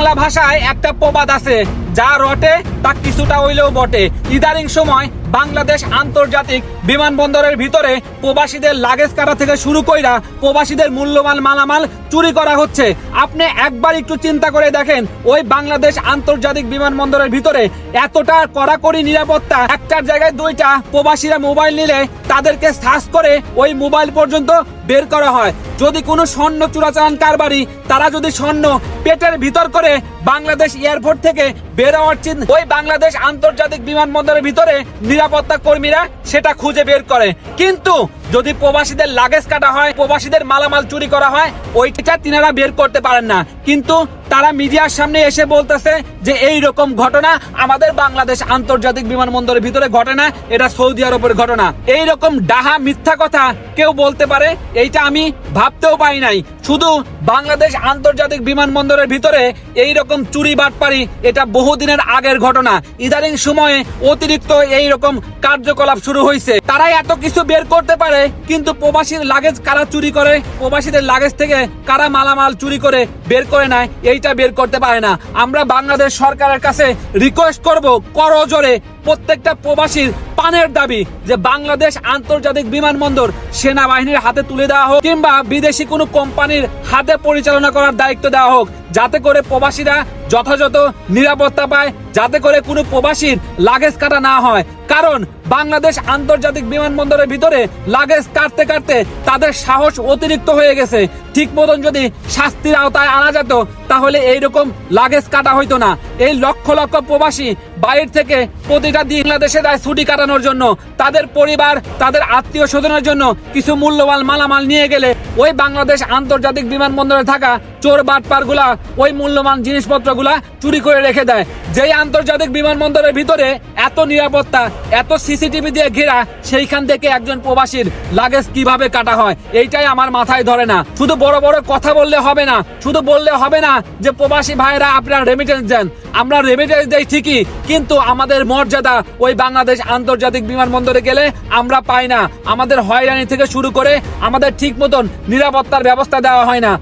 বাংলা ভাষায় একটা প্রবাদ আছে। যা রটে, তা কিছুটা হইলেও বটে। ইদানিং সময় বাংলাদেশ আন্তর্জাতিক বিমানবন্দরের ভিতরে প্রবাসীদের লাগেজ কাটা থেকে শুরু কইরা প্রবাসীদের মূল্যবান মালামাল চুরি করা হচ্ছে। আপনি একবার একটু চিন্তা করে দেখেন, ওই বাংলাদেশ আন্তর্জাতিক বিমানবন্দরের ভিতরে এতটা কড়াকড়ি নিরাপত্তা, একটার জায়গায় দুইটা প্রবাসীরা মোবাইল নিলে তাদেরকে সার্চ করে ওই মোবাইল পর্যন্ত বের করা হয়। যদি কোনো স্বর্ণ চোরাচালান কারবারি, তারা যদি স্বর্ণ পেটের ভিতর করে বাংলাদেশ এয়ারপোর্ট থেকে বের হওয়ার ওই বাংলাদেশ আন্তর্জাতিক বিমানবন্দরের ভিতরে নিরাপত্তা কর্মীরা সেটা খুঁজে বের করে। কিন্তু যদি প্রবাসীদের লাগেজ কাটা হয়, প্রবাসীদের মালামাল চুরি করা হয়, ওইটা তিনারা বের করতে পারেন না। কিন্তু তারা মিডিয়ার সামনে এসে বলতেছে যে এই রকম ঘটনা আমাদের বাংলাদেশ আন্তর্জাতিক বিমানবন্দরের ভিতরে ঘটে না, এটা সৌদি আরবের ঘটনা। এই রকম ডাহা মিথ্যা কথা কেউ বলতে পারে, এইটা আমি ভাবতেও পাই নাই। শুধু বাংলাদেশ আন্তর্জাতিক বিমানবন্দরের ভিতরে এই রকম চুরি বাটপারি, এটা বহুদিনের আগের ঘটনা। ইদানিং সময়ে অতিরিক্ত এই রকম কার্যকলাপ শুরু হয়েছে তারা এত কিছু বের করতে পারে কিন্তু প্রবাসীর লাগেজ কারা চুরি করে? প্রবাসীদের লাগেজ থেকে কারা মালামাল চুরি করে বের করে নেয়? এইটা বের করতে পারে না। আমরা বাংলাদেশ সরকারের কাছে রিকোয়েস্ট করব করজোরে প্রত্যেকটা প্রবাসীর পানের দাবি যে বাংলাদেশ আন্তর্জাতিক বিমানবন্দর সেনাবাহিনীর হাতে তুলে দেওয়া হোক কিংবা বিদেশি কোনো কোম্পানির হাতে পরিচালনা করার দায়িত্ব দেওয়া হোক, যাতে করে প্রবাসীরা যথাযথ নিরাপত্তা পায় যাতে করে কোনো প্রবাসীর লাগেজ কাটা না হয়। কারণ বাংলাদেশ আন্তর্জাতিক বিমানবন্দরের ভিতরে লাগেজ কাটতে কাটতে তাদের সাহস অতিরিক্ত হয়ে গেছে। ঠিক মতন যদি শাস্তির আওতায় আনা যেত, তাহলে এইরকম লাগেজ কাটা হইতো না। এই লক্ষ লক্ষ প্রবাসী বাইরে থেকে প্রতিটা দিন বাংলাদেশে দেয় ছুটি কাটানোর জন্য। তাদের পরিবার, তাদের আত্মীয় স্বজনের জন্য কিছু মূল্যবান মালামাল নিয়ে গেলে ওই বাংলাদেশ আন্তর্জাতিক বিমানবন্দরে থাকা চোর বাটপারগুলা ওই মূল্যবান জিনিসপত্রগুলা চুরি করে রেখে দেয়। যেই আন্তর্জাতিক বিমানবন্দরের ভিতরে এত নিরাপত্তা, এত সিসিটিভি দিয়ে ঘেরা, সেইখান থেকে একজন প্রবাসীর লাগেজ কীভাবে কাটা হয়, এইটাই আমার মাথায় ধরে না। শুধু বড় বড় কথা বললে হবে না, শুধু বললে হবে না যে প্রবাসী ভাইরা আপনারা রেমিটেন্স দেন। আমরা রেমিটেন্স দেই ঠিকই, কিন্তু আমাদের মর্যাদা ওই বাংলাদেশ আন্তর্জাতিক বিমানবন্দরে গেলে আমরা পাই না। আমাদের হয়রানি থেকে শুরু করে আমাদের ঠিক মতন নিরাপত্তার ব্যবস্থা দেওয়া হয় না।